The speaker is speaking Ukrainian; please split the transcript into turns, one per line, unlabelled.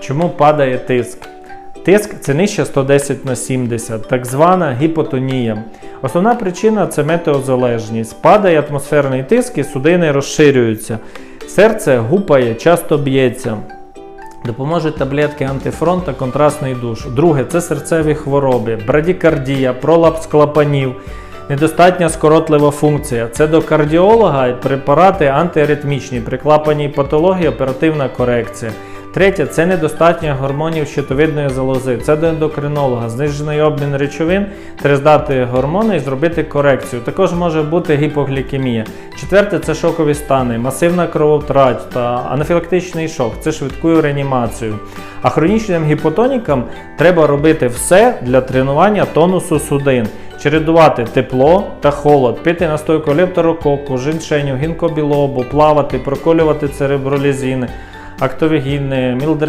Чому падає тиск? Тиск це нижче 110 на 70, так звана гіпотонія. Основна причина це метеозалежність. Падає атмосферний тиск і судини розширюються. Серце гупає, часто б'ється. Допоможуть таблетки антифронт та контрастний душ. Друге це серцеві хвороби, брадікардія, пролапс клапанів, недостатня скоротлива функція. Це до кардіолога препарати антиаритмічні, при клапаній патології оперативна корекція. Третє це недостатньо гормонів щитовидної залози. Це до ендокринолога, знижений обмін речовин, треба здати гормони і зробити корекцію. Також може бути гіпоглікемія. Четверте це шокові стани, масивна крововтрата, анафілактичний шок, це швидкою реанімацією. А хронічним гіпотонікам треба робити все для тренування тонусу судин. Чередувати тепло та холод, пити настойку лепторококу, жіншеню, гінкобілобу, плавати, проколювати церебролізіни, актовігіни,